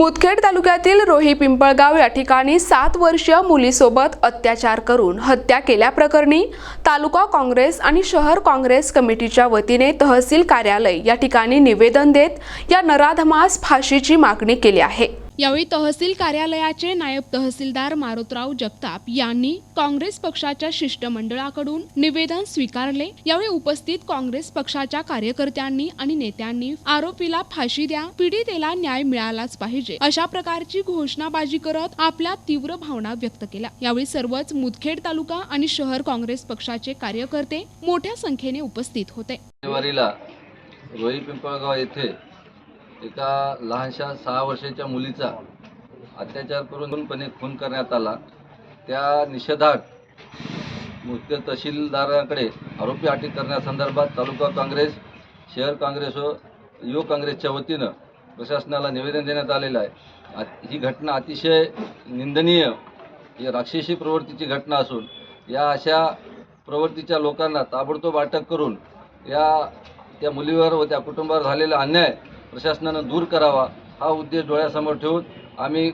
मुदखेड तालुक्यातील रोही पिंपळगाव या ठिकाणी सात वर्षीय मुलीसोबत अत्याचार करून हत्या केल्याप्रकरणी तालुका काँग्रेस आणि शहर काँग्रेस कमिटीच्या वतीने तहसील कार्यालय या ठिकाणी निवेदन देत या नराधमास फाशीची मागणी केली आहे. यावेळी तहसील कार्यालयाचे नायब तहसीलदार मारुतराव जगताप यांनी काँग्रेस पक्षाच्या शिष्टमंडळाकडून निवेदन स्वीकारले. यावेळी उपस्थित काँग्रेस पक्षाच्या कार्यकर्त्यांनी आणि नेत्यांनी आरोपीला फाशी द्या पीडितेला न्याय मिळालाच पाहिजे अशा प्रकारची घोषणाबाजी करत आपल्या तीव्र भावना व्यक्त केल्या. यावेळी सर्वच मुदखेड तालुका आणि शहर काँग्रेस पक्षाचे कार्यकर्ते मोठ्या संख्येने उपस्थित होते. जानेवारीला पिंपळगाव येथे एका लहानशा सहा वर्षाच्या मुलीचा अत्याचार करून पणे खून करण्यात आला. त्या निषेधार्थ मुख्य तहसीलदारांकडे आरोपी अटक करण्यासंदर्भात तालुका काँग्रेस शहर काँग्रेस व युवक काँग्रेसच्या वतीनं प्रशासनाला निवेदन देण्यात आलेलं आहे. आ- ही घटना अतिशय निंदनीय ही राक्षसी प्रवृत्तीची घटना असून या अशा प्रवृत्तीच्या लोकांना ताबडतोब अटक करून या त्या मुलीवर व त्या कुटुंबावर झालेला अन्याय प्रशासनानं दूर करावा हा उद्देश डोळ्यासमोर ठेवून आम्ही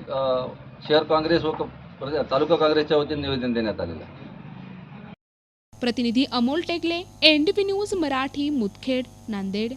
शहर काँग्रेस व क- तालुका काँग्रेसच्या वतीने निवेदन देण्यात आलेलं आहे. प्रतिनिधी अमोल टेकले एनडीपी न्यूज मराठी मुदखेड नांदेड.